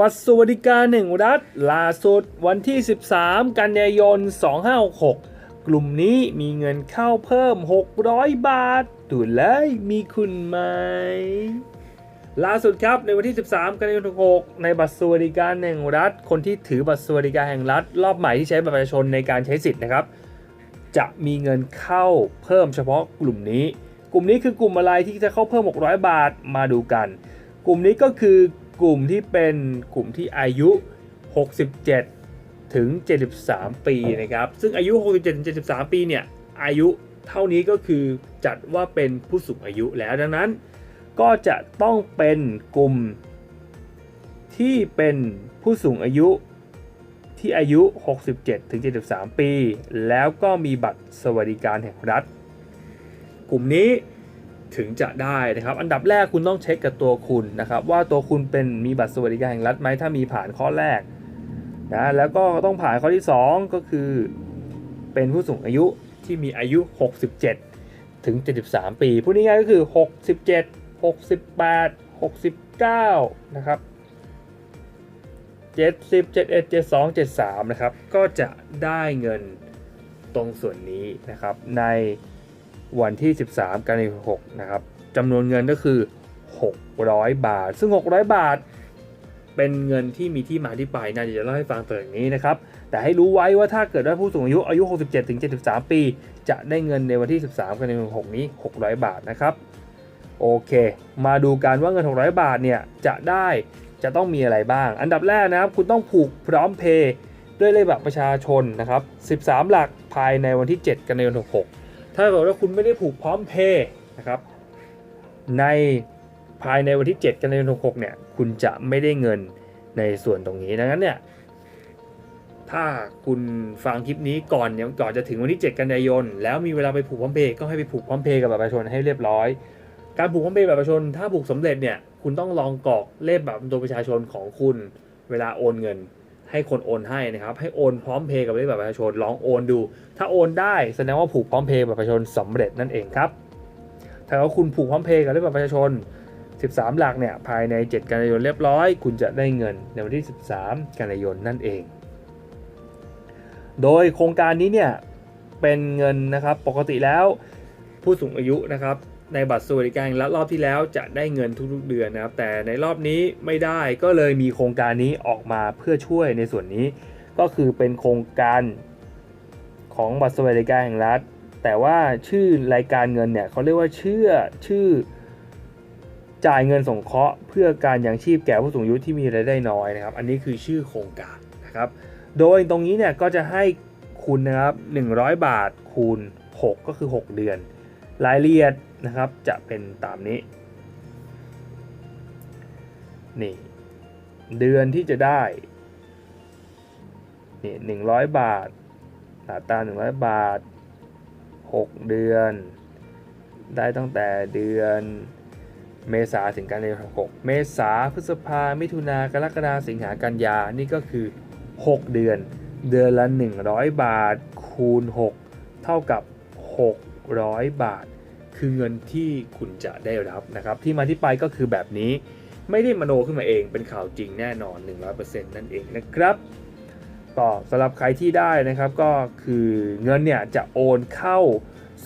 บัตรสวัสดิการแห่งรัฐล่าสุดวันที่ 13 กันยายน 2566 กลุ่มนี้มีเงินเข้าเพิ่ม 600 บาทดูเลยมีคุณไหม ล่าสุดครับในวันที่ 13 กันยายน 66 ในบัตรสวัสดิการแห่งรัฐ คนที่ถือบัตรสวัสดิการแห่งรัฐ รอบใหม่ที่ใช้บัตรประชาชนในการใช้สิทธิ์นะครับ จะมีเงินเข้าเพิ่มเฉพาะกลุ่มนี้ กลุ่มนี้คือกลุ่มอะไรที่จะเข้าเพิ่ม 600 บาทมาดูกัน กลุ่มนี้ก็คือ กลุ่มที่เป็นกลุ่มที่อายุ 67 ถึง 73 ปีนะครับ ซึ่งอายุ 67 ถึง 73 ปีเนี่ย อายุเท่านี้ก็คือจัดว่าเป็นผู้สูงอายุแล้วดังนั้น ก็จะต้องเป็นกลุ่มที่เป็นผู้สูงอายุที่อายุ 67ถึง73 ปี แล้วก็มีบัตรสวัสดิการแห่งรัฐ กลุ่มนี้ ถึงจะได้นะครับ อันดับแรกคุณต้องเช็คกับตัวคุณนะครับ ว่าตัวคุณเป็นมีบัตรสวัสดิการแห่งรัฐไหมถ้ามีผ่านข้อแรกนะแล้วก็ต้องผ่านข้อที่ 2 ก็คือ เป็นผู้สูงอายุที่มีอายุ 67 ถึง 73 ปี พูดง่ายๆก็คือ 67 68 69 นะครับ 70 71 72 73 นะครับ ก็จะได้เงินตรงส่วนนี้นะครับใน วันที่ 13 กันยายน6นะครับจำนวนเงินก็คือ 600 บาท ซึ่ง 600 บาท เป็นเงินที่มีที่มาที่ไปนะเดี๋ยวจะเล่าให้ฟังต่ออย่างนี้นะครับ แต่ให้รู้ไว้ว่าถ้าเกิดว่าผู้สูงอายุอายุ 67ถึง73 ปี จะได้เงินในวันที่ 13 กันยายน6นี้ 600 บาทนะครับ โอเค มาดูกันว่าเงิน 600 บาทเนี่ยจะได้จะต้องมีอะไรบ้าง อันดับแรกนะครับ คุณต้องผูกพร้อมเพย์ด้วยเลขบัตรประชาชนนะครับ 13 หลักภายในวันที่ 7 กันยายน 66 ถ้าเกิดว่าคุณไม่ได้ผูกพร้อมเพย์นะครับ ในภายในวันที่ 7 กันยายน66เนี่ย คุณจะไม่ได้เงินในส่วนตรงนี้ ดังนั้นเนี่ย ถ้าคุณฟังคลิปนี้ก่อนยังก่อนจะถึงวันที่ 7 กันยายน แล้วมีเวลาไปผูกพร้อมเพย์ก็ให้ไปผูกพร้อมเพย์กับบัตรประชาชนให้เรียบร้อย การผูกพร้อมเพย์บัตรประชาชน ถ้าผูกสำเร็จเนี่ย คุณต้องลองกรอกเลขบัตรตัวประชาชนของคุณเวลาโอนเงิน ให้คนโอนให้นะครับ ให้โอนพร้อมเพย์กับเลขบัตรประชาชนลองโอนดู ถ้าโอนได้แสดงว่าผูกพร้อมเพย์บัตรประชาชนสำเร็จนั่นเองครับ ถ้าว่าคุณผูกพร้อมเพย์กับเลขบัตรประชาชน 13 หลักเนี่ยภายใน 7 กันยายนเรียบร้อย คุณจะได้เงินในวันที่ 13 กันยายนนั่นเอง โดยโครงการนี้เนี่ยเป็นเงินนะครับปกติแล้วผู้สูงอายุนะครับ ในบัตรสวัสดิการและรอบที่แล้วจะได้เงินทุกๆเดือนนะครับ แต่ในรอบนี้ไม่ได้ก็เลยมีโครงการนี้ออกมาเพื่อช่วยในส่วนนี้ ก็คือเป็นโครงการของบัตรสวัสดิการแห่งรัฐ แต่ว่าชื่อรายการเงินเนี่ยเขาเรียกว่าเชื่อชื่อ จ่ายเงินสงเคราะห์เพื่อการยังชีพแก่ผู้สูงอายุที่มีรายได้น้อยนะครับ อันนี้คือชื่อโครงการนะครับ โดยตรงนี้เนี่ยก็จะให้คุณนะครับ100 บาทคูณ 6 ก็คือ 6 เดือน รายละเอียด นะครับจะเป็นตามนี้ นี่ เดือนที่จะได้ นี่หนึ่งร้อยบาทอัตราหนึ่งร้อยบาท6เดือน ได้ตั้งแต่เดือนเมษาถึงกันยายน6เมษาพฤษภา มิถุนากรกฎาสิงหากันยา นี่ก็คือ 6 เดือน เดือนละ 100 บาท คูณ 6 เท่ากับ 600 บาท คือเงินที่คุณจะได้รับนะครับที่มาที่ไปก็คือแบบนี้ไม่ได้มโนขึ้นมาเองเป็นข่าวจริงแน่นอน 100%นั่นเองนะครับก็สำหรับใครที่ได้นะครับก็คือเงินเนี่ยจะโอนเข้า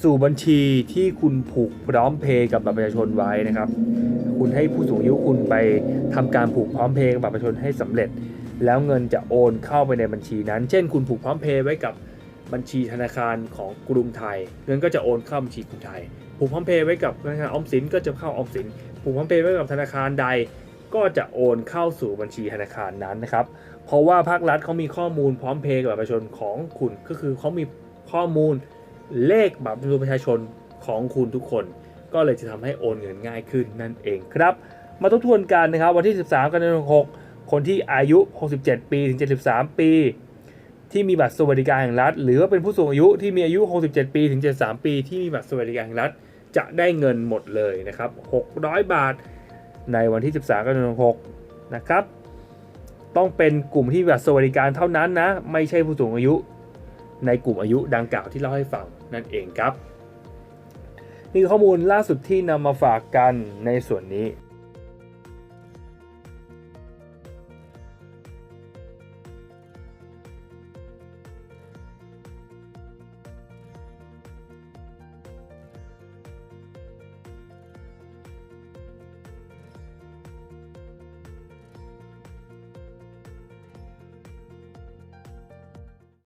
สู่บัญชีที่คุณผูกพร้อมเพย์กับบัตรประชาชนไว้นะครับ คุณให้ผู้สูงอายุคุณไปทำการผูกพร้อมเพย์กับบัตรประชาชนให้สำเร็จ แล้วเงินจะโอนเข้าไปในบัญชีนั้น เช่น คุณผูกพร้อมเพย์ไว้กับบัญชีธนาคารของกรุงไทย เงินก็จะโอนเข้าบัญชีกรุงไทย ผูกพร้อมเพย์ไว้กับธนาคารออมสินก็จะเข้าออมสินผูกพร้อมเพย์ไว้กับธนาคารใด ก็จะโอนเข้าสู่บัญชีธนาคารนั้นนะครับ เพราะว่าภาครัฐเขามีข้อมูลพร้อมเพย์กับประชาชนของคุณก็คือเขามีข้อมูลเลขบัตรประชาชนของคุณทุกคน ก็เลยจะทำให้โอนเงินง่ายขึ้นนั่นเองครับ มาทบทวนกันนะครับวันที่ 13 กันยายน6คนที่อายุ 67 ปีถึง 73 ปี ที่มีบัตรสวัสดิการแห่งรัฐ หรือว่าเป็นผู้สูงอายุที่มีอายุ 67 ปีถึง 73 ปี ที่มีบัตรสวัสดิการแห่งรัฐ จะได้เงินหมดเลยนะครับ 600 บาทในวันที่ 13กันยายน6นะครับ ต้องเป็นกลุ่มที่บัตรสวัสดิการเท่านั้นนะ ไม่ใช่ผู้สูงอายุในกลุ่มอายุดังกล่าวที่เล่าให้ฟังนั่นเองครับ นี่คือข้อมูลล่าสุดที่นำมาฝากกันในส่วนนี้